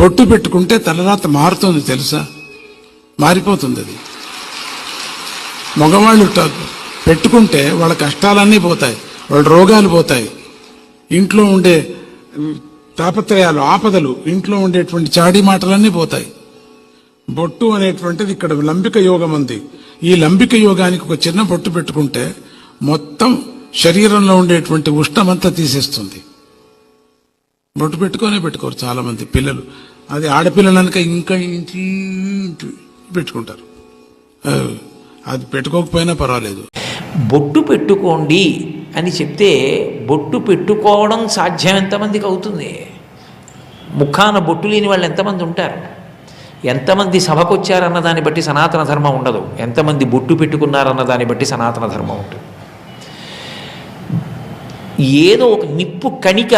బొట్టు పెట్టుకుంటే తలరాత మారుతుంది తెలుసా? మారిపోతుంది అది. మగవాళ్ళు పెట్టుకుంటే వాళ్ళ కష్టాలన్నీ పోతాయి వాళ్ళ రోగాలు పోతాయి. ఇంట్లో ఉండే తాపత్రయాలు ఆపదలు ఇంట్లో ఉండేటువంటి చాడీ మాటలన్నీ పోతాయి. బొట్టు అనేటువంటిది ఇక్కడ లంబిక యోగం ఉంది. ఈ లంబిక యోగానికి ఒక చిన్న బొట్టు పెట్టుకుంటే మొత్తం శరీరంలో ఉండేటువంటి ఉష్ణమంతా తీసేస్తుంది. బొట్టు పెట్టుకోనే పెట్టుకోరు చాలా మంది పిల్లలు. అది ఆడపిల్లలనుక ఇంకా ఇంటి పెట్టుకుంటారు. అది పెట్టుకోకపోయినా పర్వాలేదు. బొట్టు పెట్టుకోండి అని చెప్తే బొట్టు పెట్టుకోవడం సాధ్యం ఎంతమందికి అవుతుంది? ముఖాన బొట్టు లేని వాళ్ళు ఎంతమంది ఉంటారు? ఎంతమంది సభకు వచ్చారన్న దాన్ని బట్టి సనాతన ధర్మం ఉండదు. ఎంతమంది బొట్టు పెట్టుకున్నారన్న దాన్ని బట్టి సనాతన ధర్మం ఉంటుంది. ఏదో ఒక నిప్పు కణిక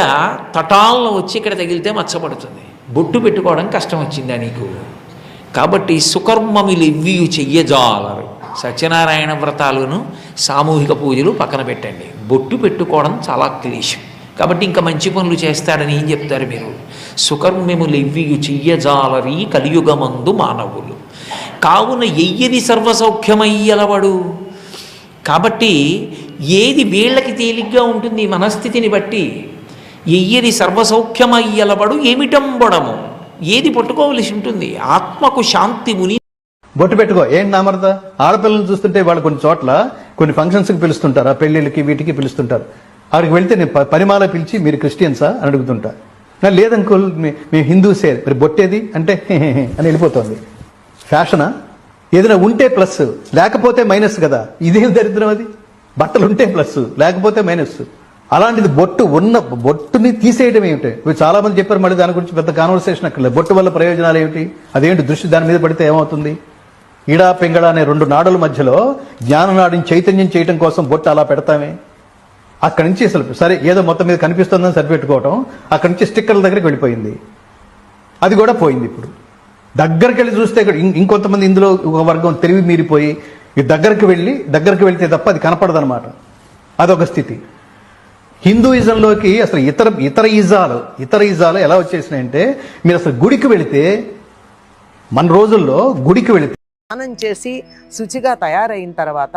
తటాల్లో వచ్చి ఇక్కడ తగిలితే మచ్చపడుతుంది. బొట్టు పెట్టుకోవడం కష్టం వచ్చిందా నీకు? కాబట్టి సుకర్మములు ఇవ్వియు చెయ్యజాలరు. సత్యనారాయణ వ్రతాలను సామూహిక పూజలు పక్కన పెట్టండి. బొట్టు పెట్టుకోవడం చాలా క్లేశం. కాబట్టి ఇంకా మంచి పనులు చేస్తాడని ఏం చెప్తారు మీరు? సుకర్మములు ఇవ్వియు చెయ్యజాలరి కలియుగమందు మానవులు. కావున ఎయ్యది సర్వసౌఖ్యమయ్యలవడు. కాబట్టి ఏది వీళ్ళకి తేలిగ్గా ఉంటుంది మనస్థితిని బట్టి ఎయ్యది సర్వసౌఖ్యమయ్యలబడు ఏమిటంబడము? ఏది పట్టుకోవలసి ఉంటుంది? ఆత్మకు శాంతి ముని బొట్టు పెట్టుకో. ఏం నామరద ఆడపిల్లలు చూస్తుంటే వాళ్ళు కొన్ని చోట్ల కొన్ని ఫంక్షన్స్కి పిలుస్తుంటారు. ఆ పెళ్ళిళ్ళకి వీటికి పిలుస్తుంటారు. అక్కడికి వెళ్తే నేను ప- పరిమాల పిలిచి మీరు క్రిస్టియన్సా అని అడుగుతుంటా. "నా, లేదంకుల్ మేము హిందూసే. మరి బొట్టేది? అంటే అని వెళ్ళిపోతుంది. ఫ్యాషనా? ఏదైనా ఉంటే ప్లస్ లేకపోతే మైనస్ కదా. ఇదేం దరిద్రం అది? బట్టలు ఉంటే ప్లస్ లేకపోతే మైనస్. అలాంటిది బొట్టు ఉన్న బొట్టుని తీసేయడం ఏమిటి? ఇప్పుడు చాలా మంది చెప్పారు మళ్ళీ దాని గురించి పెద్ద కాన్వర్సేషన్ అక్కర్లేదు. బొట్టు వల్ల ప్రయోజనాలు ఏమిటి? అదేంటి దృష్టి దాని మీద పడితే ఏమవుతుంది? ఈడా పింగళ అనే రెండు నాడుల మధ్యలో జ్ఞాననాడిని చైతన్యం చేయడం కోసం బొట్టు అలా పెడతామే. అక్కడి నుంచి అసలు సరే ఏదో మొత్తం మీద కనిపిస్తుందని సరిపెట్టుకోవటం అక్కడి నుంచి స్టిక్కర్ల దగ్గరికి వెళ్ళిపోయింది. అది కూడా పోయింది ఇప్పుడు. దగ్గరికి వెళ్ళి చూస్తే ఇక్కడ ఇంకొంతమంది ఇందులో ఒక వర్గం తెలివి మీరిపోయి ఈ దగ్గరికి వెళ్ళి దగ్గరికి వెళ్తే తప్ప అది కనపడదనమాట అదొక స్థితి. హిందూయిజంలోకి అసలు ఇతర ఇతర ఈజాలు ఇతర ఈజాలు ఎలా వచ్చేసినాయంటే మీరు అసలు గుడికి వెళితే మన రోజుల్లో గుడికి వెళితే స్నానం చేసి శుచిగా తయారైన తర్వాత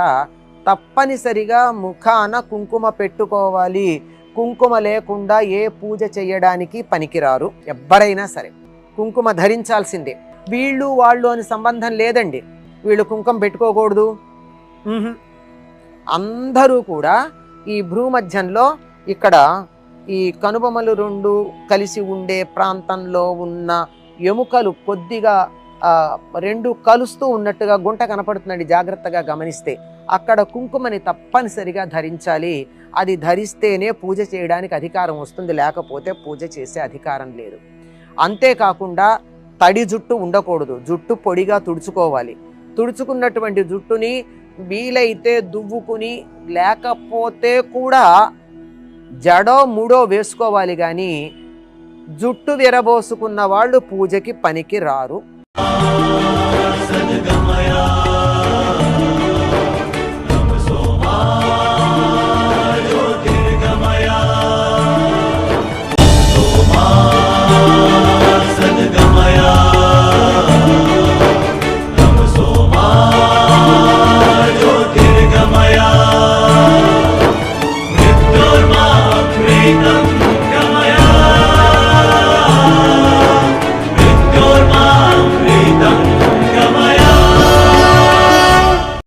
తప్పనిసరిగా ముఖాన కుంకుమ పెట్టుకోవాలి. కుంకుమ లేకుండా ఏ పూజ చేయడానికి పనికిరారు. ఎవ్వరైనా సరే. కుంకుమ ధరించాల్సిందే. వీళ్ళు వాళ్ళు అని సంబంధం లేదండి. వీళ్ళు కుంకుమ పెట్టుకోకూడదు. అందరూ కూడా ఈ భూమధ్యంలో ఇక్కడ ఈ కనుబొమలు రెండు కలిసి ఉండే ప్రాంతంలో ఉన్న ఎముకలు కొద్దిగా రెండు కలుస్తూ ఉన్నట్టుగా గుంట కనపడుతుందండి జాగ్రత్తగా గమనిస్తే. అక్కడ కుంకుమని తప్పనిసరిగా ధరించాలి. అది ధరిస్తేనే పూజ చేయడానికి అధికారం వస్తుంది. లేకపోతే పూజ చేసే అధికారం లేదు. అంతేకాకుండా తడి జుట్టు ఉండకూడదు. జుట్టు పొడిగా తుడుచుకోవాలి. తుడుచుకున్నటువంటి జుట్టుని వీలైతే దువ్వుకుని లేకపోతే కూడా జడో మూడో వేసుకోవాలి కానీ జుట్టు విరబోసుకున్న వాళ్ళు పూజకి పనికి రారు.